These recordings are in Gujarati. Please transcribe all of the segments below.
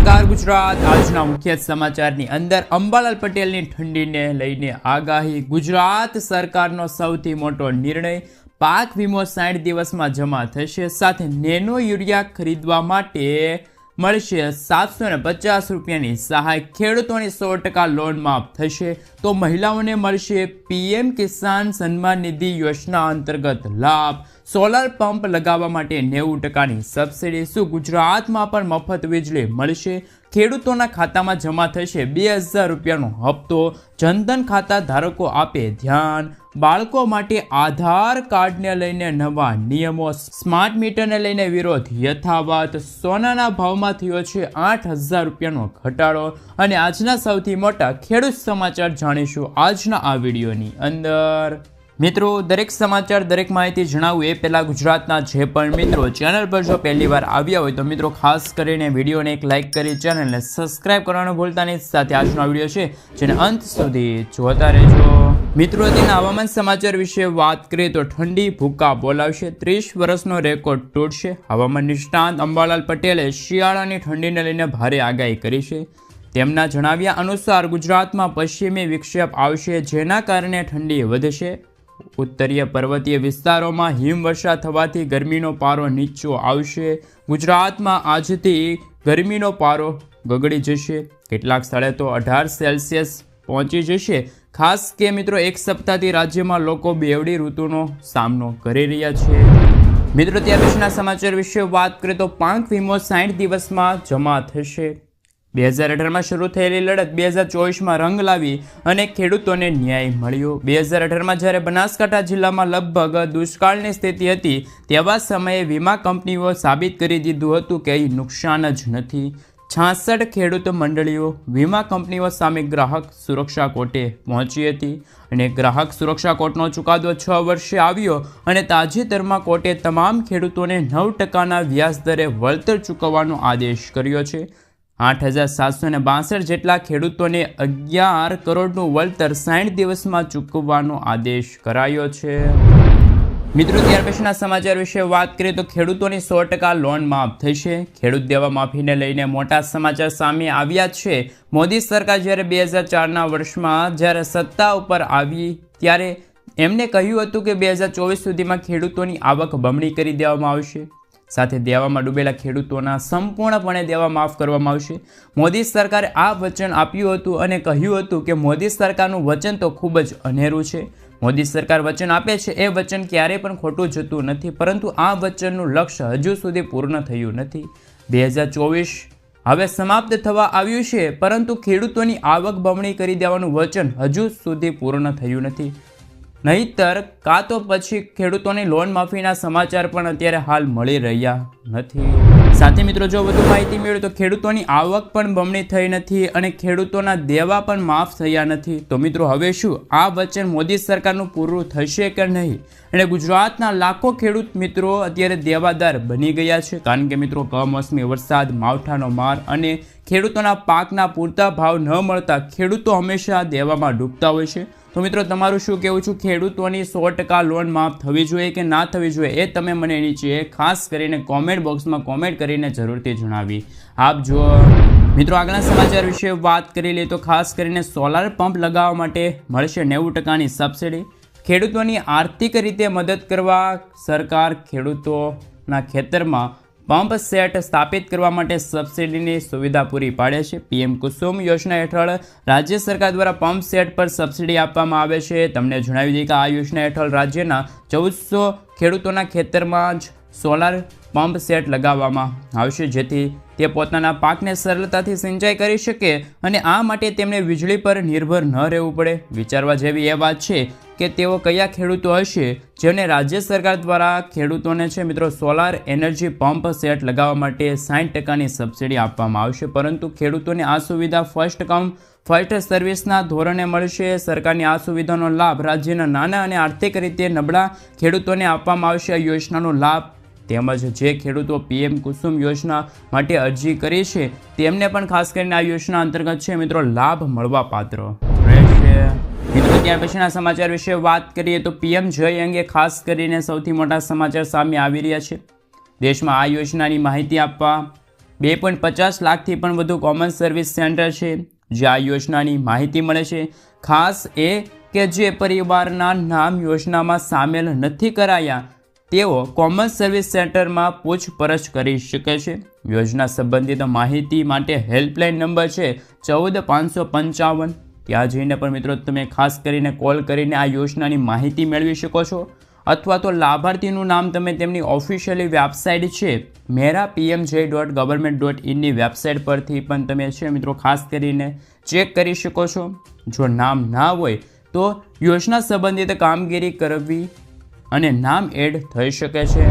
નમસ્કાર ગુજરાત. આજના મુખ્ય સમાચારની અંદર અંબાલાલ પટેલની ઠંડીને લઈને આગાહી. ગુજરાત સરકારનો સૌથી મોટો નિર્ણય પાક વીમો સાઠ દિવસમાં જમા થશે. સાથે નેનો યુરિયા ખરીદવા માટે મળશે સાતસો ને પચાસ રૂપિયાની સહાય. ખેડૂતોને સો ટકા લોન માફ થશે તો મહિલાઓને મળશે પીએમ કિસાન સન્માન નિધિ યોજના અંતર્ગત લાભ. સોલાર પંપ લગાવવા માટે નેવું ટકાની સબસિડી. શું ગુજરાતમાં પણ મફત વીજળી મળશે? ખેડૂતોના ખાતામાં જમા થશે બે હજાર રૂપિયાનો હપ્તો. જનધન ખાતા ધારકો આપે ધ્યાન. બાળકો માટે આધાર કાર્ડને લઈને નવા નિયમો. સ્માર્ટ મીટરને લઈને વિરોધ યથાવત. સોનાના ભાવમાં થયો છે આઠ હજાર રૂપિયાનો ઘટાડો. અને આજના સૌથી મોટા ખેડૂત સમાચાર જાણીશું આજના આ વિડીયોની અંદર. મિત્રો, દરેક સમાચાર, દરેક માહિતી જણાવું એ પહેલાં ગુજરાતના જે પણ મિત્રો ચેનલ પર જો પહેલી વાર આવ્યા હોય તો મિત્રો, ખાસ કરીને વિડીયોને એક લાઇક કરી ચેનલને સબસ્ક્રાઇબ કરવાનું ભૂલતા નહીં. સાથે આજનો વીડિયો છે, જેને અંત સુધી જોતા રહેજો. મિત્રો તેના હવામાન સમાચાર વિશે વાત કરીએ તો ઠંડી, ભૂકા બોલાવશે. ત્રીસ વર્ષનો રેકોર્ડ તૂટશે. હવામાન નિષ્ણાંત અંબાલાલ પટેલે શિયાળાની ઠંડીને લઈને ભારે આગાહી કરી છે. તેમના જણાવ્યા અનુસાર ગુજરાતમાં પશ્ચિમી વિક્ષેપ આવશે, જેના કારણે ઠંડી વધશે. ઉત્તરીય પર્વતીય વિસ્તારોમાં હિમવર્ષા થવાથી ગરમીનો પારો નીચો આવશે. ગુજરાતમાં આજથી ગરમીનો પારો ગગડી જશે. કેટલાક સ્થળે તો અઢાર સેલ્સિયસ પહોંચી જશે. ખાસ કે મિત્રો, એક સપ્તાહથી રાજ્યમાં લોકો બેવડી ઋતુનો સામનો કરી રહ્યા છે. મિત્રો ત્યાર પછીના સમાચાર વિશે વાત કરીએ તો પાંખ વીમો સાઠ દિવસમાં જમા થશે. બે હજાર અઢારમાં શરૂ થયેલી લડત બે હજાર ચોવીસમાં રંગ લાવી અને ખેડૂતોને ન્યાય મળ્યો. બે હજાર અઢારમાં જ્યારે બનાસકાંઠા જિલ્લામાં લગભગ દુષ્કાળની સ્થિતિ હતી, તેવા સમયે વીમા કંપનીઓ સાબિત કરી દીધું હતું કે અહીં નુકસાન જ નથી. છાસઠ ખેડૂત મંડળીઓ વીમા કંપનીઓ સામે ગ્રાહક સુરક્ષા કોર્ટે પહોંચી હતી અને ગ્રાહક સુરક્ષા કોર્ટનો ચુકાદો છ વર્ષે આવ્યો અને તાજેતરમાં કોર્ટે તમામ ખેડૂતોને નવ ટકાના વ્યાજ દરે વળતર ચૂકવવાનો આદેશ કર્યો છે. આઠ હજાર સાતસો ને બાસઠ જેટલા ખેડૂતોને અગિયાર કરોડનું વળતર સાઠ દિવસમાં ચૂકવવાનો આદેશ કરાયો છે. મિત્રો, ત્યાર પછીના સમાચાર વિશે વાત કરીએ તો ખેડૂતોની સો ટકા લોન માફ થશે. ખેડૂત દેવા માફીને લઈને મોટા સમાચાર સામે આવ્યા છે. મોદી સરકાર જ્યારે બે હજાર ચારના વર્ષમાં જ્યારે સત્તા ઉપર આવી ત્યારે એમને કહ્યું હતું કે બે હજાર ચોવીસ સુધીમાં ખેડૂતોની આવક બમણી કરી દેવામાં આવશે. સાથે દેવામાં ડૂબેલા ખેડૂતોના સંપૂર્ણપણે દેવા માફ કરવામાં આવશે. મોદી સરકારે આ વચન આપ્યું હતું અને કહ્યું હતું કે મોદી સરકારનું વચન તો ખૂબ જ અનેરું છે. મોદી સરકાર વચન આપે છે, એ વચન ક્યારેય પણ ખોટું જતું નથી, પરંતુ આ વચનનું લક્ષ્ય હજુ સુધી પૂર્ણ થયું નથી. બે હજાર ચોવીસ હવે સમાપ્ત થવા આવ્યું છે, પરંતુ ખેડૂતોની આવક બમણી કરી દેવાનું વચન હજુ સુધી પૂર્ણ થયું નથી. નહીતર કાં તો પછી ખેડૂતોની લોન માફીના સમાચાર પણ અત્યારે હાલ મળી રહ્યા નથી. સાથે મિત્રો, જો વધુ માહિતી મેળવે તો ખેડૂતોની આવક પણ બમણી થઈ નથી અને ખેડૂતોના દેવા પણ માફ થયા નથી. તો મિત્રો, હવે શું? આ વચન મોદી સરકારનું પૂરું થશે કે નહીં? અને ગુજરાતના લાખો ખેડૂત મિત્રો અત્યારે દેવાદાર બની ગયા છે. કારણ કે મિત્રો, કમોસમી વરસાદ, માવઠાનો માર અને ખેડૂતોના પાકના પૂરતા ભાવ ન મળતા ખેડૂતો હંમેશા દેવામાં ડૂબતા હોય છે. તો મિત્રો, તમારું શું કહેવું છું? ખેડૂતોની સો ટકા લોન માફ થવી જોઈએ કે ના થવી જોઈએ એ તમે મને નીચે ખાસ કરીને કોમેન્ટ બોક્સમાં કોમેન્ટ કરીને જરૂરથી જણાવી. આપ જો મિત્રો આગળના સમાચાર વિશે વાત કરી લઈએ તો ખાસ કરીને સોલાર પંપ લગાવવા માટે મળશે નેવું ટકાની સબસિડી ખેડૂતોની આર્થિક રીતે મદદ કરવા સરકાર ખેડૂતોના ખેતરમાં પંપ સેટ સ્થાપિત કરવા માટે સબસિડીની સુવિધા પૂરી પાડે છે. પીએમ કુસુમ યોજના હેઠળ રાજ્ય સરકાર દ્વારા પંપ સેટ પર સબસિડી આપવામાં આવે છે. તમને જણાવી દઈએ કે આ યોજના હેઠળ રાજ્યના ચૌદસો ખેડૂતોના ખેતરમાં જ સોલાર પંપ સેટ લગાવવામાં આવશે. જેથી તે પોતાના પાકને સરળતાથી સિંચાઈ કરી શકે અને આ માટે તેમને વીજળી પર નિર્ભર ન રહેવું પડે. વિચારવા જેવી એ વાત છે કે તેઓ કયા ખેડૂતો હશે જેમને રાજ્ય સરકાર દ્વારા ખેડૂતોને છે મિત્રો સોલાર એનર્જી પંપ સેટ લગાવવા માટે સાઠ ટકાની સબસિડી આપવામાં આવશે. પરંતુ ખેડૂતોને આ સુવિધા ફર્સ્ટ કમ ફર્સ્ટ સર્વિસના ધોરણે મળશે. સરકારની આ સુવિધાનો લાભ રાજ્યના નાના અને આર્થિક રીતે નબળા ખેડૂતોને આપવામાં આવશે. આ યોજનાનો લાભ તેમજ જે ખેડૂતો પીએમ કુસુમ યોજના માટે અરજી કરી છે, તેમને પણ ખાસ કરીને આ યોજના અંતર્ગત છે મિત્રો લાભ મળવા પાત્ર. રહેશે. મિત્રો, ત્યાર પછીના સમાચાર વિશે વાત કરીએ તો પીએમ જય અંગે ખાસ કરીને સૌથી મોટા સમાચાર સામે આવી રહ્યા છે. દેશમાં આ યોજનાની માહિતી આપવા બે પોઈન્ટ પચાસ લાખથી પણ વધુ કોમન સર્વિસ સેન્ટર છે, જે આ યોજનાની માહિતી મળે છે. ખાસ એ કે જે પરિવારના નામ યોજનામાં સામેલ નથી કરાયા, તેઓ કોમન સર્વિસ સેન્ટરમાં પૂછપરછ કરી શકે છે. યોજના સંબંધિત માહિતી માટે હેલ્પલાઇન નંબર છે, ચૌદ પાંચસો પંચાવન. ત્યાં જઈને પણ મિત્રો તમે ખાસ કરીને કોલ કરીને આ યોજનાની માહિતી મેળવી શકો છો. અથવા તો લાભાર્થીનું નામ તમે તેમની ઓફિશિયલી વેબસાઇટ છે મેરા પીએમજે ડોટ ગવર્મેન્ટ ડોટ ઇનની વેબસાઇટ પરથી પણ તમે છે મિત્રો ખાસ કરીને ચેક કરી શકો છો. જો નામ ના હોય તો યોજના સંબંધિત કામગીરી કરવી અને નામ એડ થઈ શકે છે.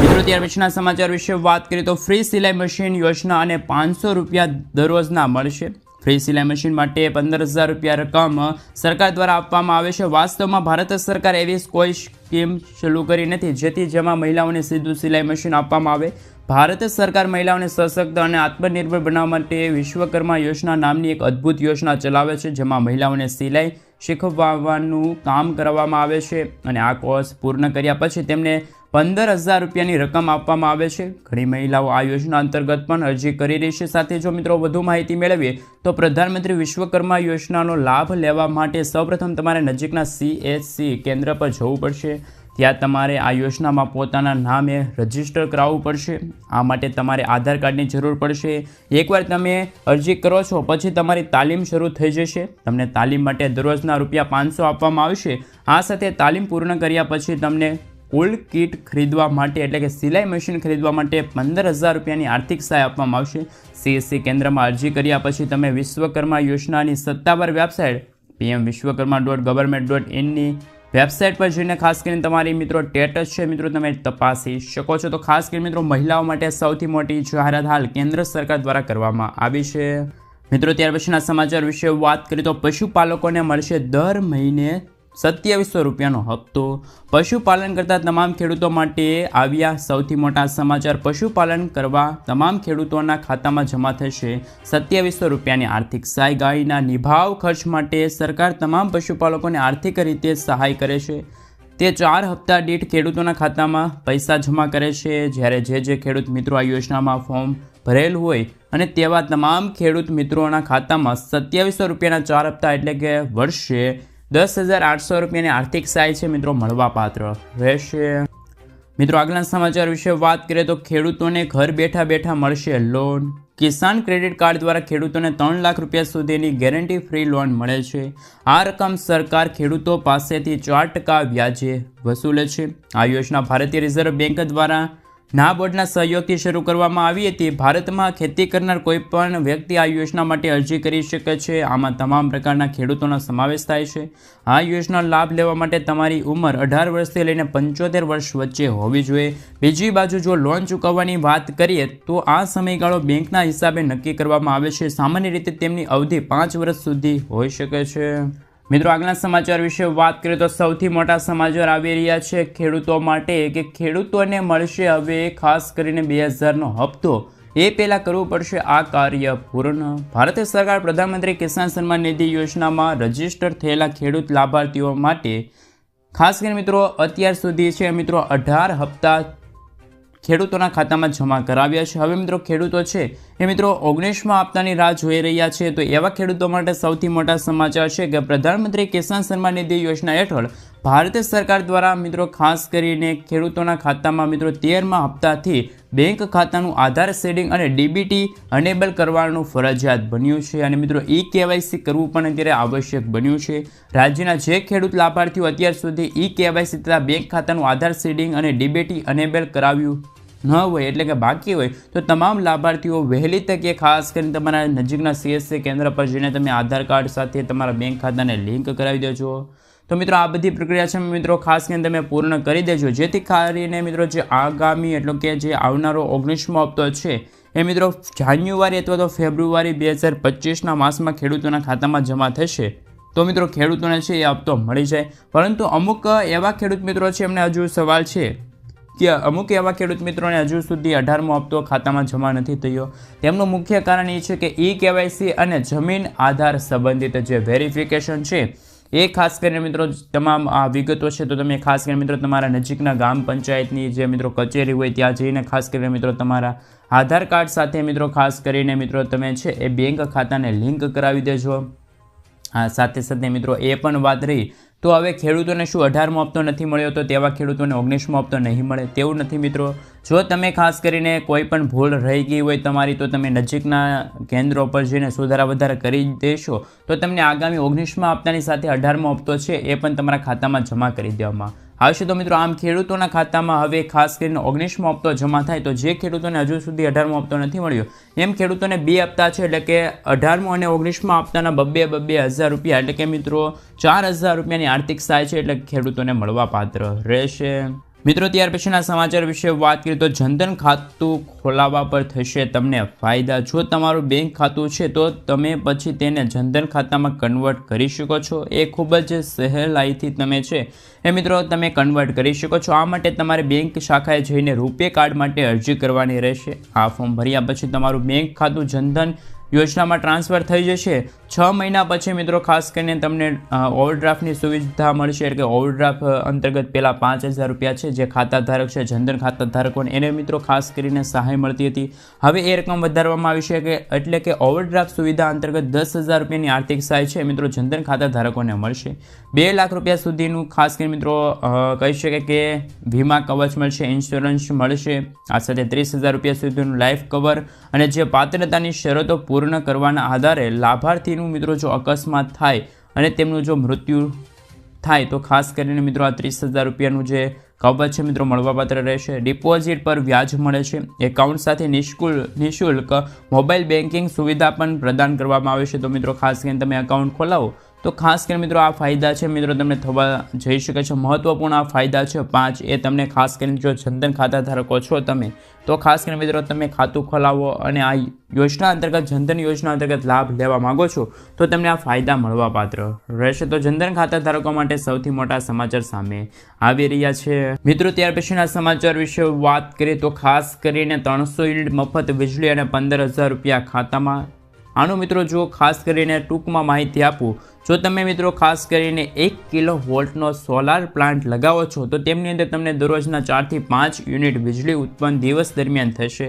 મિત્રો ત્યાર પછીના સમાચાર વિશે વાત કરીએ તો ફ્રી સિલાઈ મશીન યોજના અને પાંચસો રૂપિયા દરરોજના મળશે. ફ્રી સિલાઈ મશીન માટે પંદર હજાર રૂપિયા રકમ સરકાર દ્વારા આપવામાં આવે છે. વાસ્તવમાં ભારત સરકાર એવી કોઈ સ્કીમ શરૂ કરી નથી જેથી જેમાં મહિલાઓને સીધું સિલાઈ મશીન આપવામાં આવે. ભારત સરકાર મહિલાઓને સશક્ત અને આત્મનિર્ભર બનાવવા માટે વિશ્વકર્મા યોજના નામની એક અદ્ભુત યોજના ચલાવે છે, જેમાં મહિલાઓને સિલાઈ શીખવવાનું કામ કરવામાં આવે છે અને આ કોર્સ પૂર્ણ કર્યા પછી તેમને પંદર હજાર રૂપિયાની રકમ આપવામાં આવે છે. ઘણી મહિલાઓ આ યોજના અંતર્ગત પણ અરજી કરી રહી છે. સાથે જો મિત્રો વધુ માહિતી મેળવીએ, તો પ્રધાનમંત્રી વિશ્વકર્મા યોજનાનો લાભ લેવા માટે સૌપ્રથમ તમારે નજીકના સીએચસી કેન્દ્ર પર જવું પડશે. ત્યાં તમારે આ યોજનામાં પોતાના નામે રજિસ્ટર કરાવવું પડશે. આ માટે તમારે આધાર કાર્ડની જરૂર પડશે. એકવાર તમે અરજી કરો છો, પછી તમારી તાલીમ શરૂ થઈ જશે. તમને તાલીમ માટે દરરોજના રૂપિયા પાંચસો આપવામાં આવશે. આ સાથે તાલીમ પૂર્ણ કર્યા પછી તમને કુલ કીટ ખરીદવા માટે, એટલે કે સિલાઈ મશીન ખરીદવા માટે પંદર હજાર રૂપિયાની આર્થિક સહાય આપવામાં આવશે. સીએસસી કેન્દ્રમાં અરજી કર્યા પછી તમે વિશ્વકર્મા યોજનાની સત્તાવાર website, PM Vishwakarma dot government dot ઇનની website પર જઈને ખાસ કરીને તમારી મિત્રો ટેટસ છે, મિત્રો તમે તપાસી શકો છો. તો ખાસ કરીને મિત્રો મહિલાઓ માટે સૌથી મોટી જાહેરાત હાલ કેન્દ્ર સરકાર દ્વારા કરવામાં આવી છે. મિત્રો, ત્યાર પછીના સમાચાર વિશે વાત કરીએ તો પશુપાલકોને મળશે દર મહિને સત્યાવીસો રૂપિયાનો હપ્તો. પશુપાલન કરતા તમામ ખેડૂતો માટે આવ્યા સૌથી મોટા સમાચાર પશુપાલન કરવા તમામ ખેડૂતોના ખાતામાં જમા થશે. સત્યાવીસો રૂપિયાની આર્થિક સહાય ગાયના નિભાવ ખર્ચ માટે સરકાર તમામ પશુપાલકોને આર્થિક રીતે સહાય કરે છે. તે ચાર હપ્તા દીઠ ખેડૂતોના ખાતામાં પૈસા જમા કરે છે. જ્યારે જે જે ખેડૂત મિત્રો આ યોજનામાં ફોર્મ ભરેલ હોય અને તેવા તમામ ખેડૂત મિત્રોના ખાતામાં સત્યાવીસો રૂપિયાના ચાર હપ્તા એટલે કે વર્ષે દસ હજાર આઠસો રૂપિયાની આર્થિક સહાય છે મિત્રો મળવાપાત્ર. રહેશે. મિત્રો આગલા સમાચાર વિશે વાત કરીએ તો ખેડૂતોને ઘર બેઠા બેઠા મળશે લોન કિસાન ક્રેડિટ કાર્ડ દ્વારા ખેડૂતોને ત્રણ લાખ રૂપિયા સુધીની ગેરંટી ફ્રી લોન મળે છે. આ રકમ સરકાર ખેડૂતો પાસેથી ચાર ટકા વ્યાજે વસૂલે છે. આ યોજના ભારતીય રિઝર્વ બેંક દ્વારા નાબાર્ડના સહયોગથી શરૂ કરવામાં આવી હતી. ભારતમાં ખેતી કરનાર કોઈપણ વ્યક્તિ આ યોજના માટે અરજી કરી શકે છે. આમાં તમામ પ્રકારના ખેડૂતોનો સમાવેશ થાય છે. આ યોજનાનો લાભ લેવા માટે તમારી ઉંમર અઢાર વર્ષથી લઈને પંચોતેર વર્ષ વચ્ચે હોવી જોઈએ. બીજી બાજુ જો લોન ચૂકવવાની વાત કરીએ, તો આ સમયગાળો બેંકના હિસાબે નક્કી કરવામાં આવે છે. સામાન્ય રીતે તેમની અવધિ પાંચ વર્ષ સુધી હોઈ શકે છે. મિત્રો આગલા સમાચાર વિશે વાત કરીએ તો સૌથી મોટા સમાચાર આવી રહ્યા છે ખેડૂતો માટે કે ખેડૂતોને મળશે હવે ખાસ કરીને બે હજારનો હપ્તો. એ પહેલાં કરવું પડશે આ કાર્ય પૂર્ણ. ભારત સરકાર પ્રધાનમંત્રી કિસાન સન્માન નિધિ યોજનામાં રજિસ્ટર થયેલા ખેડૂત લાભાર્થીઓ માટે ખાસ કરીને મિત્રો, અત્યાર સુધી છે મિત્રો, અઢાર હપ્તા ખેડૂતોના ખાતામાં જમા કરાવ્યા છે. હવે મિત્રો ખેડૂતો છે એ મિત્રો ઓગણીસમાં આપતાની રાહ જોઈ રહ્યા છે. તો એવા ખેડૂતો માટે સૌથી મોટા સમાચાર છે કે પ્રધાનમંત્રી કિસાન સન્માન નિધિ યોજના હેઠળ ભારત સરકાર દ્વારા મિત્રો ખાસ કરીને ખેડૂતોના ખાતામાં મિત્રો તેરમાં હપ્તાથી બેંક ખાતાનું આધાર શેડિંગ અને ડીબીટી અનેબલ કરવાનું ફરજિયાત બન્યું છે. અને મિત્રો ઈ કેવાયસી કરવું પણ અત્યારે આવશ્યક બન્યું છે. રાજ્યના જે ખેડૂત લાભાર્થીઓ અત્યાર સુધી ઈ કેવાયસી તથા બેંક ખાતાનું આધાર શેડિંગ અને ડીબીટી અનેબલ કરાવ્યું ન હોય એટલે કે બાકી હોય, તો તમામ લાભાર્થીઓ વહેલી તકે ખાસ કરીને તમારા નજીકના સીએસસી કેન્દ્ર પર જઈને તમે આધાર કાર્ડ સાથે તમારા બેંક ખાતાને લિંક કરાવી દેજો. તો મિત્રો, આ બધી પ્રક્રિયા છે મિત્રો, ખાસ કરીને તમે પૂર્ણ કરી દેજો. જેથી કરીને મિત્રો, જે આગામી એટલે કે જે આવનારો ઓગણીસમો હપ્તો છે, એ મિત્રો, જાન્યુઆરી અથવા તો ફેબ્રુઆરી બે હજાર પચીસના માસમાં ખેડૂતોના ખાતામાં જમા થશે. તો મિત્રો, ખેડૂતોને છે એ હપ્તો મળી જાય. પરંતુ અમુક એવા ખેડૂત મિત્રો છે, એમને હજુ સવાલ છે. કે અમુક એવા ખેડૂત મિત્રોને હજુ સુધી અઢારમો હપ્તો ખાતામાં જમા નથી થયો. તેમનું મુખ્ય કારણ એ છે કે ઈ કેવાયસી અને જમીન આધાર સંબંધિત જે વેરિફિકેશન છે, એ ખાસ કરીને મિત્રો તમામ આ વિગતો છે, તો તમે ખાસ કરીને મિત્રો તમારા નજીકના ગામ પંચાયતની જે મિત્રો કચેરી હોય ત્યાં જઈને ખાસ કરીને મિત્રો તમારા આધાર કાર્ડ સાથે મિત્રો ખાસ કરીને મિત્રો તમે છે, એ બેંક ખાતાને લિંક કરાવી દેજો. સાથે સાથે મિત્રો એ પણ વાત રહી તો હવે ખેડૂતોને શું અઢારમો હપ્તો નથી મળ્યો તો તેવા ખેડૂતોને ઓગણીસમો હપ્તો નહીં મળે તેવું નથી મિત્રો. જો તમે ખાસ કરીને કોઈ પણ ભૂલ રહી ગઈ હોય તમારી તો તમે નજીકના કેન્દ્રો પર જઈને સુધારા વધારા કરી દેશો. તો તમને આગામી ઓગણીસમા હપ્તાની સાથે અઢારમો હપ્તો છે એ પણ તમારા ખાતામાં જમા કરી દેવામાં આવશે તો મિત્રો આમ ખેડૂતોના ખાતામાં હવે ખાસ કરીને ઓગણીસમો હપ્તો જમા થાય તો જે ખેડૂતોને હજુ સુધી અઢારમો હપ્તો નથી મળ્યો, એમ ખેડૂતોને બે હપ્તા છે એટલે કે અઢારમો અને ઓગણીસમો હપ્તાના બબ્બે બબ્બે હજાર રૂપિયા એટલે કે મિત્રો ચાર હજાર રૂપિયાની આર્થિક સહાય છે એટલે ખેડૂતોને મળવા પાત્ર રહેશે. મિત્રો, ત્યાર પછીના સમાચાર વિશે વાત કરીએ તો જનધન ખાતું ખોલાવવા પર થશે તમને ફાયદા. જો તમારું બેંક ખાતું છે, તો તમે પછી તેને જનધન ખાતામાં કન્વર્ટ કરી શકો છો. એ ખૂબ જ સહેલાઈથી તમે છે, એ મિત્રો, તમે કન્વર્ટ કરી શકો છો. આ માટે તમારે બેંક શાખાએ જઈને રૂપે કાર્ડ માટે અરજી કરવાની રહેશે. આ ફોર્મ ભર્યા પછી તમારું બેંક ખાતું જનધન યોજનામાં ટ્રાન્સફર થઈ જશે. છ મહિના પછી મિત્રો, ખાસ કરીને તમને ઓવરડ્રાફ્ટની સુવિધા મળશે. એટલે કે ઓવરડ્રાફ્ટ અંતર્ગત પહેલાં પાંચ હજાર રૂપિયા છે, જે ખાતા ધારક છે, જનધન ખાતા ધારકોને એને મિત્રો ખાસ કરીને સહાય મળતી હતી. હવે એ રકમ વધારવામાં આવી છે કે, એટલે કે ઓવરડ્રાફ્ટ સુવિધા અંતર્ગત દસ હજાર રૂપિયાની આર્થિક સહાય છે મિત્રો જનધન ખાતા ધારકોને મળશે. બે લાખ રૂપિયા સુધીનું ખાસ કરીને મિત્રો કહી શકે કે વીમા કવચ મળશે, ઇન્સ્યોરન્સ મળશે. આ સાથે ત્રીસ હજાર રૂપિયા સુધીનું લાઈફ કવર અને જે પાત્રતાની શરતો પૂર્ણ કરવાના આધારે લાભાર્થીનું મિત્રો જો અકસ્માત થાય અને તેમનું જો મૃત્યુ થાય, તો ખાસ કરીને મિત્રો આ ત્રીસ હજાર રૂપિયાનું જે કવચ છે મિત્રો મળવાપાત્ર રહેશે. ડિપોઝિટ પર વ્યાજ મળે છે. એકાઉન્ટ સાથે નિષ્કુલ, નિઃશુલ્ક મોબાઈલ બેન્કિંગ સુવિધા પણ પ્રદાન કરવામાં આવે છે. તો મિત્રો ખાસ કરીને તમે એકાઉન્ટ ખોલાવો તો ખાસ કરીને મિત્રો આ ફાયદા છે. મિત્રો તમને થવા જઈ શકે છે. મહત્વપૂર્ણ આ ફાયદા છે પાંચ. એ તમને ખાસ કરીને જો જનધન ખાતા ધારકો છો તમે, તો ખાસ કરીને મિત્રો તમે ખાતું ખોલાવો અને આ યોજના અંતર્ગત જનધન યોજના અંતર્ગત લાભ લેવા માંગો છો, તો તમને આ ફાયદા મળવા પાત્ર રહેશે. તો જનધન ખાતા ધારકો માટે સૌથી મોટા સમાચાર સામે આવી રહ્યા છે. મિત્રો ત્યાર પછીના સમાચાર વિશે વાત કરીએ તો ખાસ કરીને ત્રણસો યુનિટ મફત વીજળી અને પંદર હજાર રૂપિયા ખાતામાં. આનું મિત્રો જો ખાસ કરીને ટૂંકમાં માહિતી આપું જો તમે મિત્રો ખાસ કરીને એક કિલો વોલ્ટનો સોલાર પ્લાન્ટ લગાવો છો, તો તેમની અંદર તમને દરરોજના ચારથી પાંચ યુનિટ વીજળી ઉત્પન્ન દિવસ દરમિયાન થશે.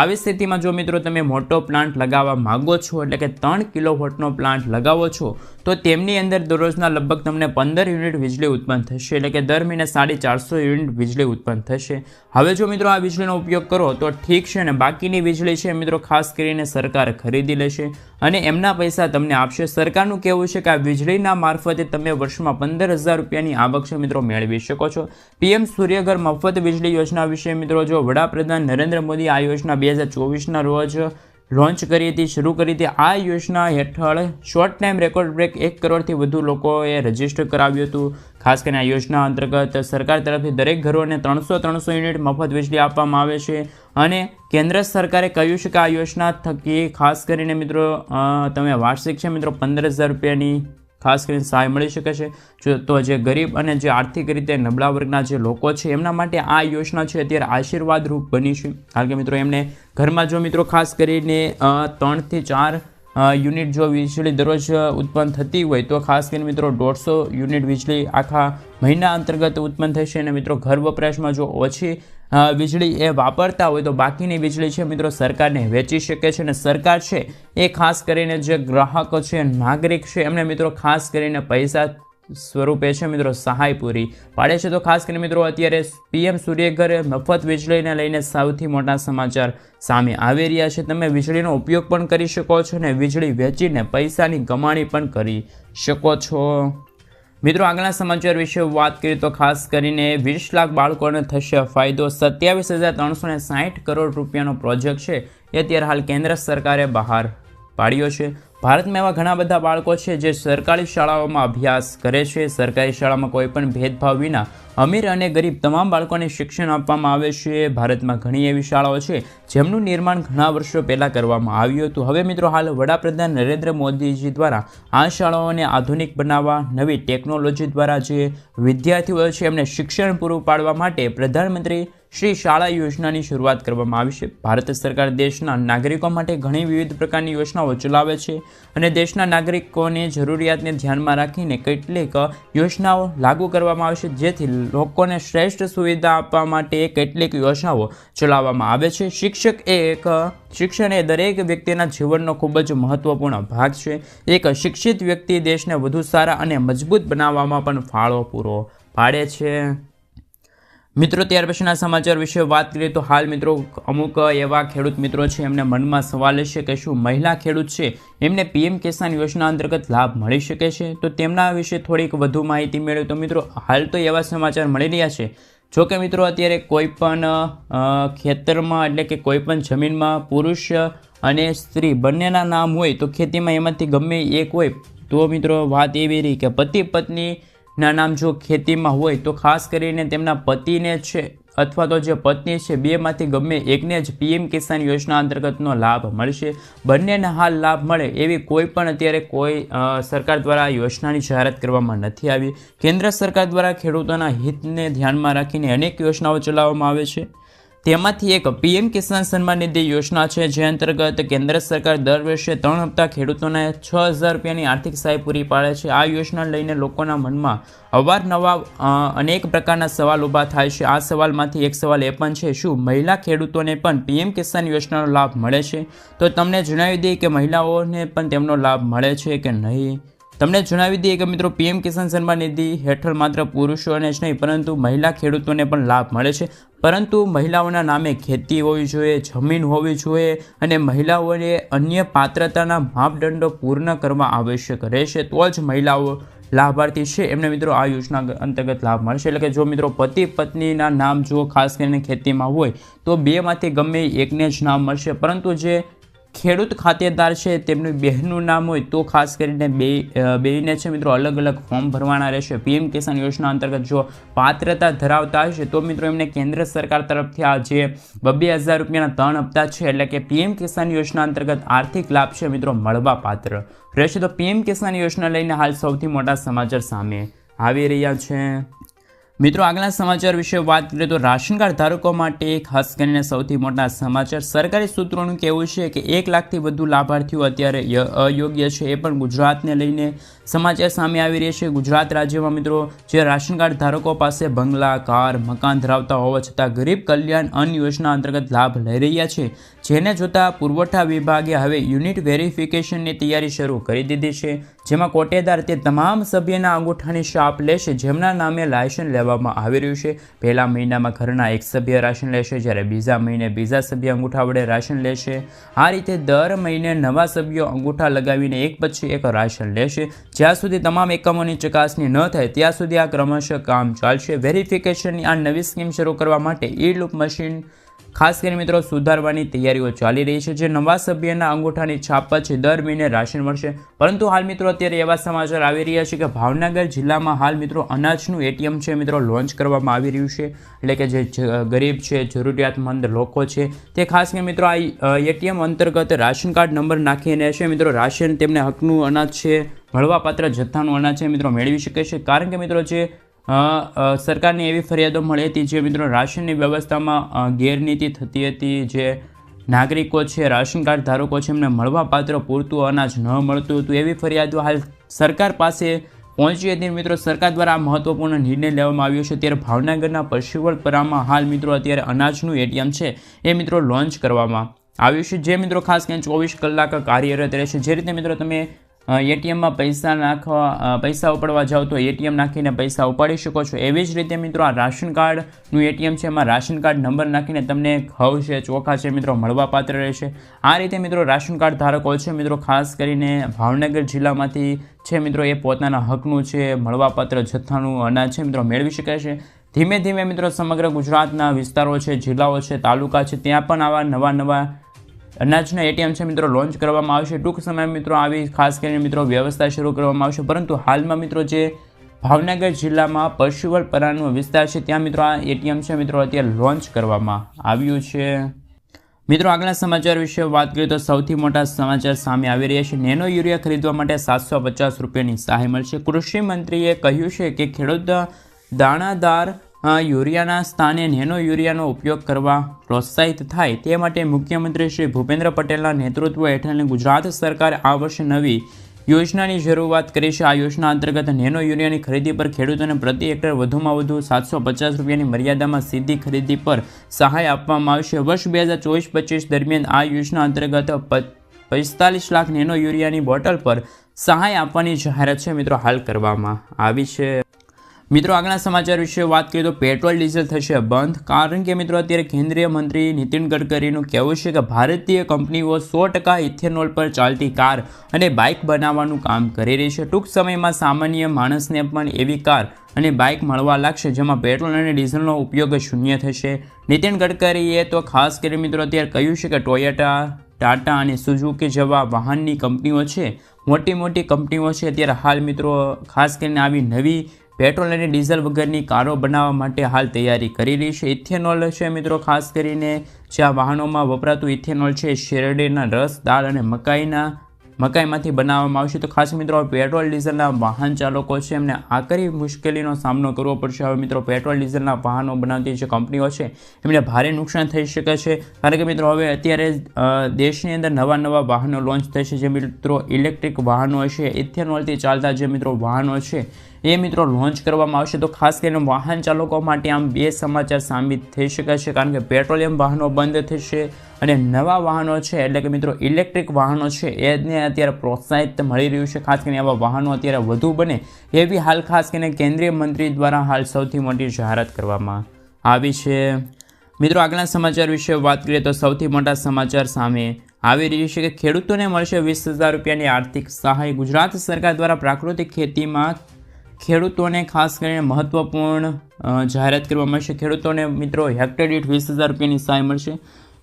આવી સ્થિતિમાં જો મિત્રો તમે મોટો પ્લાન્ટ લગાવવા માગો છો, એટલે કે ત્રણ કિલો વોટનો પ્લાન્ટ લગાવો છો, તો તેમની અંદર દરરોજના લગભગ તમને પંદર યુનિટ વીજળી ઉત્પન્ન થશે, એટલે કે દર મહિને સાડી ચારસો યુનિટ વીજળી ઉત્પન્ન થશે. હવે જો મિત્રો આ વીજળીનો ઉપયોગ કરો, તો ઠીક છે ને બાકીની વીજળી છે મિત્રો ખાસ કરીને સરકાર ખરીદી લેશે અને એમના પૈસા તમને આપશે. સરકારનું કહેવું છે કે વીજળીના મારફતે તમે વર્ષમાં પંદર હજાર રૂપિયાની આવક છે મિત્રો મેળવી શકો છો. પીએમ સૂર્યઘર મફત વીજળી યોજના વિશે મિત્રો જો વડાપ્રધાન નરેન્દ્ર મોદી આ યોજના બે હજાર ચોવીસના રોજ લોન્ચ કરી હતી, શરૂ કરી હતી. આ યોજના હેઠળ શોર્ટ ટાઈમ રેકોર્ડ બ્રેક એક કરોડથી વધુ લોકોએ રજિસ્ટર કરાવ્યું હતું. ખાસ કરીને આ યોજના અંતર્ગત સરકાર તરફથી દરેક ઘરોને ત્રણસો ત્રણસો યુનિટ મફત વીજળી આપવામાં આવે છે અને કેન્દ્ર સરકારે કહ્યું છે કે આ યોજના થકી ખાસ કરીને મિત્રો તમે વાર્ષિક છે મિત્રો, પંદર હજાર રૂપિયાની ખાસ કરીને સહાય મળી શકે છે. જો તો જે ગરીબ અને જે આર્થિક રીતે નબળા વર્ગના જે લોકો છે, એમના માટે આ યોજના છે અત્યારે આશીર્વાદરૂપ બની છે. કારણ કે મિત્રો એમને ઘરમાં જો મિત્રો ખાસ કરીને ત્રણથી ચાર યુનિટ જો વીજળી દરરોજ ઉત્પન્ન થતી હોય, તો ખાસ કરીને મિત્રો દોઢસો યુનિટ વીજળી આખા મહિના અંતર્ગત ઉત્પન્ન થશે અને મિત્રો ઘર વપરાશમાં જો ઓછી વીજળી એ વાપરતા હોય તો બાકીની વીજળી છે મિત્રો સરકારને વેચી શકે છે અને સરકાર છે એ ખાસ કરીને જે ગ્રાહકો છે, નાગરિક છે, એમને મિત્રો ખાસ કરીને પૈસા સ્વરૂપે છે મિત્રો સહાય પૂરી પાડે છે. તો ખાસ કરીને મિત્રો અત્યારે પીએમ સૂર્યઘર મફત વીજળીને લઈને સૌથી મોટા સમાચાર સામે આવી રહ્યા છે. તમે વીજળીનો ઉપયોગ પણ કરી શકો છો અને વીજળી વેચીને પૈસાની કમાણી પણ કરી શકો છો. મિત્રો, આગળના સમાચાર વિશે વાત કરીએ તો ખાસ કરીને વીસ લાખ બાળકોને થશે ફાયદો. સત્યાવીસ હજાર ત્રણસો સાઠ કરોડ રૂપિયાનો પ્રોજેક્ટ છે. એ અત્યારે હાલ કેન્દ્ર સરકારે બહાર પાડ્યો છે. ભારતમાં એવા ઘણા બધા બાળકો છે જે સરકારી શાળાઓમાં અભ્યાસ કરે છે. સરકારી શાળામાં કોઈ પણ ભેદભાવ વિના અમીર અને ગરીબ તમામ બાળકોને શિક્ષણ આપવામાં આવે છે. ભારતમાં ઘણી એવી શાળાઓ છે જેમનું નિર્માણ ઘણા વર્ષો પહેલાં કરવામાં આવ્યું હતું. હવે મિત્રો હાલ વડાપ્રધાન નરેન્દ્ર મોદીજી દ્વારા આ શાળાઓને આધુનિક બનાવવા, નવી ટેકનોલોજી દ્વારા જે વિદ્યાર્થીઓ છે એમને શિક્ષણ પૂરું પાડવા માટે પ્રધાનમંત્રી શ્રી શાળા યોજનાની શરૂઆત કરવામાં આવી છે. ભારત સરકાર દેશના નાગરિકો માટે ઘણી વિવિધ પ્રકારની યોજનાઓ ચલાવે છે. અને દેશના નાગરિકોની જરૂરિયાતને ધ્યાનમાં રાખીને કેટલીક યોજનાઓ લાગુ કરવામાં આવશે જેથી લોકોને શ્રેષ્ઠ સુવિધા આપવા માટે કેટલીક યોજનાઓ ચલાવવામાં આવે છે. શિક્ષક એ એક, શિક્ષણ એ દરેક વ્યક્તિના જીવનનો ખૂબ જ મહત્વપૂર્ણ ભાગ છે. એક શિક્ષિત વ્યક્તિ દેશને વધુ સારા અને મજબૂત બનાવવામાં પણ ફાળો પૂરો પાડે છે. મિત્રો, ત્યાર પછીના સમાચાર વિશે વાત કરીએ તો હાલ મિત્રો, અમુક એવા ખેડૂત મિત્રો છે, એમને મનમાં સવાલ છે કે શું મહિલા ખેડૂત છે? એમને પીએમ કિસાન યોજના અંતર્ગત લાભ મળી શકે છે? તો તેમના વિશે થોડીક વધુ માહિતી મેળવી તો મિત્રો, હાલ તો એવા સમાચાર મળી રહ્યા છે. જો કે મિત્રો, અત્યારે કોઈપણ ખેતરમાં એટલે કે કોઈપણ જમીનમાં પુરુષ અને સ્ત્રી બંનેના નામ હોય તો ખેતીમાં એમાંથી ગમે એક હોય તો મિત્રો વાત એવી રહી કે પતિ પત્ની ના નામ જો ખેતીમાં હોય તો ખાસ કરીને તેમના પતિને છે અથવા તો જે પત્ની છે, બેમાંથી ગમે એકને જ પીએમ કિસાન યોજના અંતર્ગતનો લાભ મળશે. બંનેને હાલ લાભ મળે એવી કોઈ પણ અત્યારે કોઈ સરકાર દ્વારા યોજનાની જાહેરાત કરવામાં નથી આવી. કેન્દ્ર સરકાર દ્વારા ખેડૂતોના હિતને ધ્યાનમાં રાખીને અનેક યોજનાઓ ચલાવવામાં આવે છે. તેમાંથી એક પીએમ કિસાન સન્માન નિધિ યોજના છે, જે અંતર્ગત કેન્દ્ર સરકાર દર વર્ષે ત્રણ હપ્તા ખેડૂતોને છ હજાર રૂપિયાની આર્થિક સહાય પૂરી પાડે છે. આ યોજના લઈને લોકોના મનમાં અવારનવાર અનેક પ્રકારના સવાલ ઊભા થાય છે. આ સવાલમાંથી એક સવાલ એ પણ છે, શું મહિલા ખેડૂતોને પણ પીએમ કિસાન યોજનાનો લાભ મળે છે? તો તમને જણાવી દઈએ કે મહિલાઓને પણ તેમનો લાભ મળે છે કે નહીં? તમને જણાવી દઈએ કે મિત્રો, પીએમ કિસાન સન્માન નિધિ હેઠળ માત્ર પુરુષોને જ નહીં, પરંતુ મહિલા ખેડૂતોને પણ લાભ મળે છે. પરંતુ મહિલાઓના નામે ખેતી હોવી જોઈએ, જમીન હોવી જોઈએ અને મહિલાઓને અન્ય પાત્રતાના માપદંડો પૂર્ણ કરવા આવશ્યક રહેશે, તો જ મહિલાઓ લાભાર્થી છે. એમને મિત્રો આ યોજના અંતર્ગત લાભ મળશે. એટલે કે જો મિત્રો પતિ પત્નીના નામ જો ખાસ કરીને ખેતીમાં હોય, તો બેમાંથી ગમે એકને જ નામ મળશે. પરંતુ જે ખેડૂત ખાતેદાર છે, તેમનું બહેનનું નામ હોય તો ખાસ કરીને બે બેને છે મિત્રો અલગ અલગ ફોર્મ ભરવાના રહેશે. પીએમ કિસાન યોજના અંતર્ગત જો પાત્રતા ધરાવતા હશે તો મિત્રો એમને કેન્દ્ર સરકાર તરફથી આ જે બબ્બે હજાર રૂપિયાના ત્રણ હપ્તા છે, એટલે કે પીએમ કિસાન યોજના અંતર્ગત આર્થિક લાભ છે મિત્રો મળવા પાત્ર રહેશે. તો પીએમ કિસાન યોજના લઈને હાલ સૌથી મોટા સમાચાર સામે આવી રહ્યા છે. મિત્રો આગલા સમાચાર વિશે વાત કરીએ તો રાશન કાર્ડ ધારકો માટે ખાસ કરીને સૌથી મોટા સમાચાર. સરકારી સૂત્રોનું કહેવું છે કે એક લાખથી વધુ લાભાર્થીઓ અત્યારે અયોગ્ય છે. એ પણ ગુજરાતને લઈને સમાચાર સામે આવી રહ્યા છે. ગુજરાત રાજ્યમાં મિત્રો, જે રાશન કાર્ડ ધારકો પાસે બંગલા, કાર, મકાન ધરાવતા હોવા છતાં ગરીબ કલ્યાણ અન્ન યોજના અંતર્ગત લાભ લઈ રહ્યા છે. જેને જોતા પુરવઠા વિભાગે હવે યુનિટ વેરિફિકેશનની તૈયારી શરૂ કરી દીધી છે. જેમાં કોટેદાર તે તમામ સભ્યના અંગૂઠાની શાપ લેશે, જેમના નામે લાયસન્સ લેવામાં આવી રહ્યું છે. પહેલા મહિનામાં ઘરના એક સભ્ય રાશન લેશે, જ્યારે બીજા મહિને બીજા સભ્ય અંગૂઠા વડે રાશન લેશે. આ રીતે દર મહિને નવા સભ્યો અંગૂઠા લગાવીને એક પછી એક રાશન લેશે. જ્યાં સુધી તમામ એકમોની ચકાસણી ન થાય, ત્યાં સુધી આ ક્રમશઃ કામ ચાલશે. વેરિફિકેશનની આ નવી સ્કીમ શરૂ કરવા માટે ઈ લૂપ મશીન ખાસ કરીને મિત્રો સુધારવાની તૈયારીઓ ચાલી રહી છે, જે નવા સભ્યના અંગૂઠાની છાપ પછી દર મહિને રાશન મળશે. પરંતુ હાલ મિત્રો અત્યારે એવા સમાચાર આવી રહ્યા છે કે ભાવનગર જિલ્લામાં હાલ મિત્રો અનાજનું એટીએમ છે મિત્રો લોન્ચ કરવામાં આવી રહ્યું છે. એટલે કે જે ગરીબ છે, જરૂરિયાતમંદ લોકો છે, તે ખાસ કરીને મિત્રો આ એટીએમ અંતર્ગત રાશન કાર્ડ નંબર નાખીને છે મિત્રો રાશન તેમને હકનું અનાજ છે, મળવાપાત્ર જથ્થાનું અનાજ છે મિત્રો મેળવી શકે છે. કારણ કે મિત્રો જે સરકારની એવી ફરિયાદો મળી હતી જે મિત્રો રાશનની વ્યવસ્થામાં ગેરનીતિ થતી હતી. જે નાગરિકો છે, રાશન કાર્ડ ધારકો છે, એમને મળવાપાત્ર પૂરતું અનાજ ન મળતું હતું. એવી ફરિયાદો હાલ સરકાર પાસે પહોંચી હતી. મિત્રો, સરકાર દ્વારા આ મહત્વપૂર્ણ નિર્ણય લેવામાં આવ્યો છે. ત્યારે ભાવનગરના પશુવલપરામાં હાલ મિત્રો અત્યારે અનાજનું એટીએમ છે. એ મિત્રો લોન્ચ કરવામાં આવ્યું છે. જે મિત્રો ખાસ કરીને ચોવીસ કલાક કાર્યરત રહેશે. જે રીતે મિત્રો તમે એટીએમમાં પૈસા નાખવા પૈસા ઉપાડવા જાઓ તો એટીએમ નાખીને પૈસા ઉપાડી શકો છો. એવી જ રીતે મિત્રો આ રાશન કાર્ડનું એટીએમ છે, એમાં રાશન કાર્ડ નંબર નાખીને તમને ઘઉં છે, ચોખા છે મિત્રો મળવાપાત્ર રહેશે. આ રીતે મિત્રો રાશન કાર્ડ ધારકો છે મિત્રો, ખાસ કરીને ભાવનગર જિલ્લામાંથી છે મિત્રો, એ પોતાના હકનું છે મળવાપાત્ર જથ્થાનું અનાજ છે મિત્રો મેળવી શકે છે. ધીમે ધીમે મિત્રો સમગ્ર ગુજરાતના વિસ્તારો છે, જિલ્લાઓ છે, તાલુકા છે, ત્યાં પણ આવા નવા નવા અનાજના એટીએમ છે મિત્રો, લોન્ચ કરવામાં આવશે. ટૂંક સમયમાં મિત્રો, આવી ખાસ કરીને મિત્રો, વ્યવસ્થા શરૂ કરવામાં આવશે. પરંતુ હાલમાં મિત્રો, જે ભાવનગર જિલ્લામાં પશુવલપરાનો વિસ્તાર છે, ત્યાં મિત્રો, આ એટીએમ છે મિત્રો, અત્યારે લોન્ચ કરવામાં આવ્યું છે. મિત્રો આગલા સમાચાર વિશે વાત કરીએ તો સૌથી મોટા સમાચાર સામે આવી રહ્યા છે. નેનો યુરિયા ખરીદવા માટે સાતસો પચાસ રૂપિયાની સહાય મળશે. કૃષિ મંત્રીએ કહ્યું છે કે ખેડૂત દાણાદાર યુરિયાના સ્થાને નેનો યુરિયાનો ઉપયોગ કરવા પ્રોત્સાહિત થાય તે માટે મુખ્યમંત્રી શ્રી ભૂપેન્દ્ર પટેલના નેતૃત્વ હેઠળની ગુજરાત સરકારે આ વર્ષે નવી યોજનાની શરૂઆત કરી છે. આ યોજના અંતર્ગત નેનો યુરિયાની ખરીદી પર ખેડૂતોને પ્રતિ હેક્ટર વધુમાં વધુ સાતસો પચાસ રૂપિયાની મર્યાદામાં સીધી ખરીદી પર સહાય આપવામાં આવશે. વર્ષ બે હજાર ચોવીસ પચીસ દરમિયાન આ યોજના અંતર્ગત પિસ્તાલીસ લાખ નેનો યુરિયાની બોટલ પર સહાય આપવાની જાહેરાત છે. મિત્રો, હાલ કરવામાં આવી છે. મિત્રો, આગળના સમાચાર વિશે વાત કરીએ તો પેટ્રોલ, ડીઝલ થશે બંધ. કારણ કે મિત્રો, અત્યારે કેન્દ્રીય મંત્રી નીતિન ગડકરીનું કહેવું છે કે ભારતીય કંપનીઓ સો ટકા ઇથેનોલ પર ચાલતી કાર અને બાઇક બનાવવાનું કામ કરી રહી છે. ટૂંક સમયમાં સામાન્ય માણસને પણ એવી કાર અને બાઇક મળવા લાગશે, જેમાં પેટ્રોલ અને ડીઝલનો ઉપયોગ શૂન્ય થશે. નીતિન ગડકરીએ તો ખાસ કરી મિત્રો, અત્યારે કહ્યું છે કે ટોયોટા, ટાટા અને સુઝુકી જેવા વાહનની કંપનીઓ છે મોટી મોટી કંપનીઓ છે. અત્યારે હાલ મિત્રો, ખાસ કરીને આવી નવી પેટ્રોલ અને ડીઝલ વગરની કારો બનાવવા માટે હાલ તૈયારી કરી રહી છે. ઇથેનોલ છે મિત્રો, ખાસ કરીને જે આ વાહનોમાં વપરાતું ઇથેનોલ છે, શેરડીના રસ, દાળ અને મકાઈના, મકાઈમાંથી બનાવવામાં આવશે. તો ખાસ મિત્રો, પેટ્રોલ, ડીઝલના વાહન ચાલકો છે, એમને આકરી મુશ્કેલીનો સામનો કરવો પડશે. હવે મિત્રો, પેટ્રોલ, ડીઝલના વાહનો બનાવતી જે કંપનીઓ છે, એમને ભારે નુકસાન થઈ શકે છે. કારણ કે મિત્રો, હવે અત્યારે દેશની અંદર નવા નવા વાહનો લોન્ચ થશે. જે મિત્રો, ઇલેક્ટ્રિક વાહનો છે, ઇથેનોલથી ચાલતા જે મિત્રો વાહનો છે એ મિત્રો લોન્ચ કરવામાં આવશે. તો ખાસ કરીને વાહન ચાલકો માટે આમ બે સમાચાર સાબિત થઈ શકે છે. કારણ કે પેટ્રોલિયમ વાહનો બંધ થશે અને નવા વાહનો છે. એટલે કે મિત્રો ઇલેક્ટ્રિક વાહનો છે, એને અત્યારે પ્રોત્સાહિત મળી રહ્યું છે. ખાસ કરીને આવા વાહનો અત્યારે વધુ બને એવી હાલ ખાસ કરીને કેન્દ્રીય મંત્રી દ્વારા હાલ સૌથી મોટી જાહેરાત કરવામાં આવી છે. મિત્રો આગળના સમાચાર વિશે વાત કરીએ તો સૌથી મોટા સમાચાર સામે આવી રહ્યું છે કે ખેડૂતોને મળશે વીસ હજાર રૂપિયાની આર્થિક સહાય. ગુજરાત સરકાર દ્વારા પ્રાકૃતિક ખેતીમાં ખેડૂતોને ખાસ કરીને મહત્ત્વપૂર્ણ જાહેરાત કરવામાં આવશે ખેડૂતોને મિત્રો હેક્ટર દીઠ વીસ હજાર રૂપિયાની સહાય મળશે.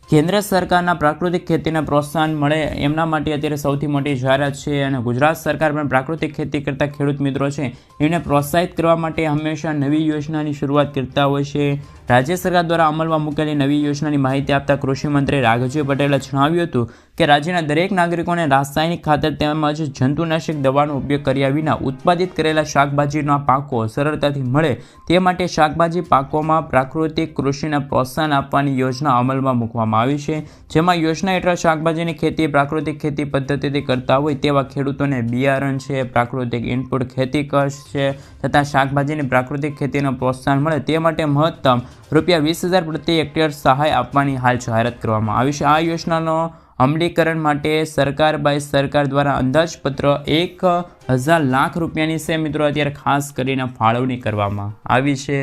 કેન્દ્ર સરકારના પ્રાકૃતિક ખેતીને પ્રોત્સાહન મળે એમના માટે અત્યારે સૌથી મોટી જાહેરાત છે અને ગુજરાત સરકાર પણ પ્રાકૃતિક ખેતી કરતા ખેડૂત મિત્રો છે. એને પ્રોત્સાહિત કરવા માટે હંમેશા નવી યોજનાની શરૂઆત કરતા હોય છે. રાજ્ય સરકાર દ્વારા અમલમાં મૂકેલી નવી યોજનાની માહિતી આપતા કૃષિમંત્રી રાઘવજી પટેલે જણાવ્યું હતું કે રાજ્યના દરેક નાગરિકોને રાસાયણિક ખાતર તેમજ જંતુનાશક દવાનો ઉપયોગ કર્યા વિના ઉત્પાદિત કરેલા શાકભાજીના પાકો સરળતાથી મળે તે માટે શાકભાજી પાકોમાં પ્રાકૃતિક કૃષિને પ્રોત્સાહન આપવાની યોજના અમલમાં મૂકવામાં આવી છે, જેમાં યોજના હેઠળ શાકભાજીની ખેતી, પ્રાકૃતિક ખેતી પદ્ધતિથી કરતા હોય તેવા ખેડૂતોને બિયારણ છે, પ્રાકૃતિક ઇનપુટ ખેતી કશ છે, તથા શાકભાજીની પ્રાકૃતિક ખેતીને પ્રોત્સાહન મળે તે માટે મહત્તમ રૂપિયા વીસ હજાર પ્રતિ હેક્ટર સહાય આપવાની હાલ જાહેરાત કરવામાં આવી છે. આ યોજનાનો અમલીકરણ માટે સરકાર બાય સરકાર દ્વારા અંદાજપત્ર એક હજાર લાખ રૂપિયાની છે. મિત્રો, અત્યારે ખાસ કરીને ફાળવણી કરવામાં આવી છે.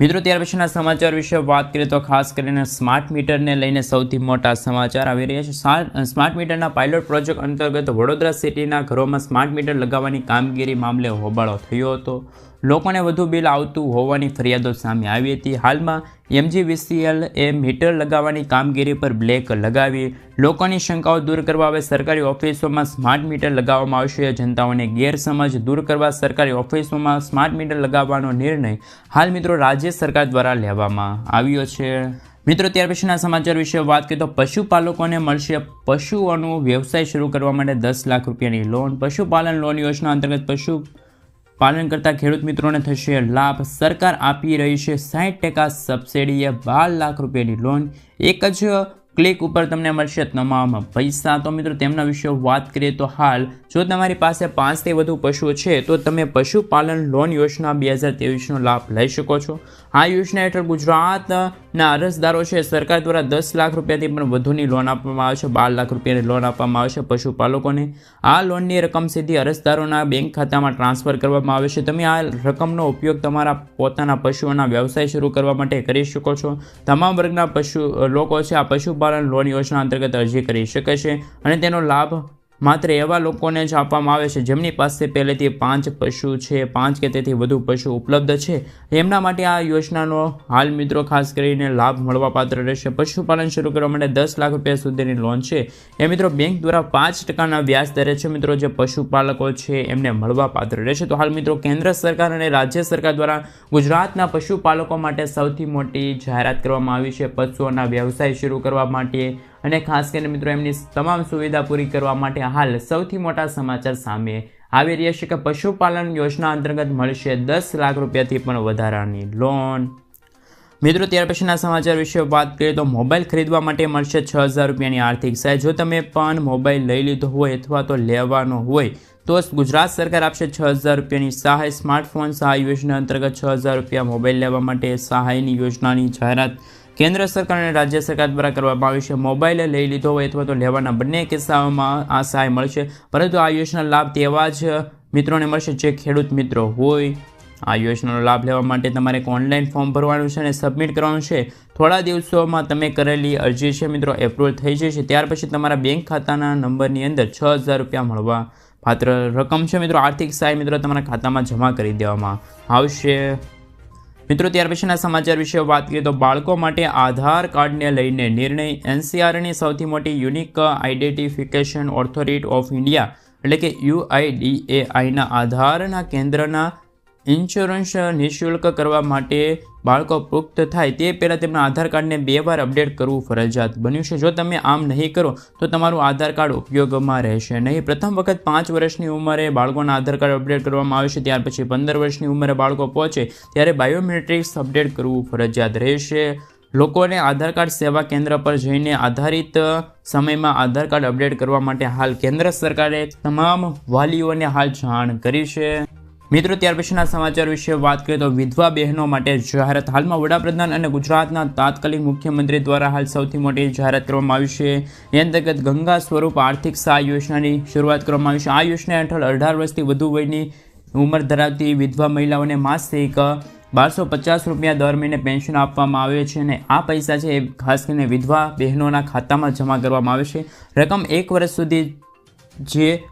મિત્રો, ત્યાર પછીના સમાચાર વિશે વાત કરીએ તો ખાસ કરીને સ્માર્ટ મીટરને લઈને સૌથી મોટા સમાચાર આવી રહ્યા છે. સ્માર્ટ મીટરના પાયલોટ પ્રોજેક્ટ અંતર્ગત વડોદરા સિટીના ઘરોમાં સ્માર્ટ મીટર લગાવવાની કામગીરી મામલે હોબાળો થયો હતો. લોકોને વધુ બિલ આવતું હોવાની ફરિયાદો સામે આવી હતી. હાલમાં એમજીવીસીએલ એ મીટર લગાવવાની કામગીરી પર બ્લેક લગાવી લોકોની શંકાઓ દૂર કરવા હવે સરકારી ઓફિસોમાં સ્માર્ટ મીટર લગાવવામાં આવશે. જનતાઓને ગેરસમજ દૂર કરવા સરકારી ઓફિસોમાં સ્માર્ટ મીટર લગાવવાનો નિર્ણય હાલ મિત્રો રાજ્ય સરકાર દ્વારા લેવામાં આવ્યો છે. મિત્રો, ત્યાર પછીના સમાચાર વિશે વાત કરીએ તો પશુપાલકોને મળશે પશુઓનો વ્યવસાય શરૂ કરવા માટે દસ લાખ રૂપિયાની લોન. પશુપાલન લોન યોજના અંતર્ગત પશુ પાલન કરતા ખેડૂત મિત્રોને થશે લાભ. સરકાર આપી રહી છે સાઠ ટકા સબસિડીએ બાર લાખ રૂપિયાની લોન એક જ ક્લિક ઉપર તમને મળશે તમામ પૈસા. તો મિત્રો, તેમના વિશે વાત કરીએ તો હાલ, જો તમારી પાસે પાંચથી વધુ પશુઓ છે, તો તમે પશુપાલન લોન યોજના બે હજાર ત્રેવીસનો લાભ લઈ શકો છો. આ યોજના હેઠળ ગુજરાતના અરજદારો છે, સરકાર દ્વારા દસ લાખ રૂપિયાથી પણ વધુની લોન આપવામાં આવે છે, બાર લાખ રૂપિયાની લોન આપવામાં આવે છે પશુપાલકોને. આ લોનની રકમ સીધી અરજદારોના બેંક ખાતામાં ટ્રાન્સફર કરવામાં આવે છે. તમે આ રકમનો ઉપયોગ તમારા પોતાના પશુઓના વ્યવસાય શરૂ કરવા માટે કરી શકો છો. તમામ વર્ગના પશુ લોકો છે, આ પશુપાલન લોન યોજના અંતર્ગત અરજી કરી શકે છે અને તેનો લાભ માત્ર એવા લોકોને જ આપવામાં આવે છે જેમની પાસે પહેલેથી પાંચ પશુ છે, પાંચ કે તેથી વધુ પશુ ઉપલબ્ધ છે. એમના માટે આ યોજનાનો હાલ મિત્રો ખાસ કરીને લાભ મળવાપાત્ર રહેશે. પશુપાલન શરૂ કરવા માટે દસ લાખ રૂપિયા સુધીની લોન છે. એ મિત્રો બેંક દ્વારા પાંચ ટકાના વ્યાજ દરે છે મિત્રો જે પશુપાલકો છે એમને મળવાપાત્ર રહેશે. તો હાલ મિત્રો કેન્દ્ર સરકાર અને રાજ્ય સરકાર દ્વારા ગુજરાતના પશુપાલકો માટે સૌથી મોટી જાહેરાત કરવામાં આવી છે. પશુઓના વ્યવસાય શરૂ કરવા માટે અને ખાસ કરીને મિત્રો, એમની તમામ સુવિધા પૂરી કરવા માટે હાલ સૌથી મોટા સમાચાર સામે આવી રહ્યા છે કે પશુપાલન યોજના અંતર્ગત મળશે દસ લાખ રૂપિયાથી પણ વધારાની લોન મિત્રો, ત્યાર પછીના સમાચાર વિશે વાત કરીએ તો મોબાઈલ ખરીદવા માટે મળશે છ હજાર રૂપિયાની આર્થિક સહાય. જો તમે પણ મોબાઈલ લઈ લીધો હોય અથવા તો લેવાનો હોય, તો ગુજરાત સરકાર આપશે છ હજાર રૂપિયાની સહાય. સ્માર્ટફોન સહાય યોજના અંતર્ગત છ હજાર રૂપિયા મોબાઈલ લેવા માટે સહાયની યોજનાની જાહેરાત કેન્દ્ર સરકાર અને રાજ્ય સરકાર દ્વારા કરવામાં આવી છે. મોબાઈલ લઈ લીધો હોય અથવા તો લેવાના બંને કિસ્સાઓમાં આ સહાય મળશે. પરંતુ આ યોજના લાભ તેવા જ મિત્રોને મળશે જે ખેડૂત મિત્રો હોય. આ યોજનાનો લાભ લેવા માટે તમારે ઓનલાઈન ફોર્મ ભરવાનું છે અને સબમિટ કરવાનું છે. થોડા દિવસોમાં તમે કરેલી અરજી છે મિત્રો, એપ્રુવલ થઈ જશે. ત્યાર પછી તમારા બેંક ખાતાના નંબરની અંદર છ હજાર રૂપિયા મળવા પાત્ર રકમ છે મિત્રો. આર્થિક સહાય મિત્રો તમારા ખાતામાં જમા કરી દેવામાં આવશે. મિત્રો, ત્યાર પછીના સમાચાર વિશે વાત કરીએ તો બાળકો માટે આધાર કાર્ડને લઈને નિર્ણય એનસીઆરની સૌથી મોટી unique identification authority of India એટલે કે યુઆઈડીએઆઈના આધારના કેન્દ્રના ઇન્સ્યોરન્સ નિઃશુલ્ક કરવા માટે બાળકો પુખ્ત થાય તે પહેલાં તેમના આધાર કાર્ડને બે વાર અપડેટ કરવું ફરજિયાત બન્યું છે. જો તમે આમ નહીં કરો, તો તમારું આધાર કાર્ડ ઉપયોગમાં રહેશે નહીં. પ્રથમ વખત પાંચ વર્ષની ઉંમરે બાળકોના આધાર કાર્ડ અપડેટ કરવામાં આવે છે, ત્યાર પછી પંદર વર્ષની ઉંમરે બાળકો પહોંચે ત્યારે બાયોમેટ્રિક્સ અપડેટ કરવું ફરજિયાત રહેશે. લોકોને આધાર કાર્ડ સેવા કેન્દ્ર પર જઈને આધારિત સમયમાં આધાર કાર્ડ અપડેટ કરવા માટે હાલ કેન્દ્ર સરકારે તમામ વાલીઓને હાલ જાણ કરી છે. મિત્રો, ત્યાર પછીના સમાચાર વિશે વાત કરીએ તો વિધવા બહેનો માટે જાહેરાત હાલમાં વડાપ્રધાન અને ગુજરાતના તાત્કાલિક મુખ્યમંત્રી દ્વારા હાલ સૌથી મોટી જાહેરાત કરવામાં આવી છે. એ અંતર્ગત ગંગા સ્વરૂપ આર્થિક સહાય યોજનાની શરૂઆત કરવામાં આવી છે. આ યોજના હેઠળ અઢાર વર્ષથી વધુ વયની ઉંમર ધરાવતી વિધવા મહિલાઓને માસિક બારસો પચાસ રૂપિયા દર મહિને પેન્શન આપવામાં આવે છે અને આ પૈસા છે એ ખાસ કરીને વિધવા બહેનોના ખાતામાં જમા કરવામાં આવે છે. રકમ એક વર્ષ સુધી જે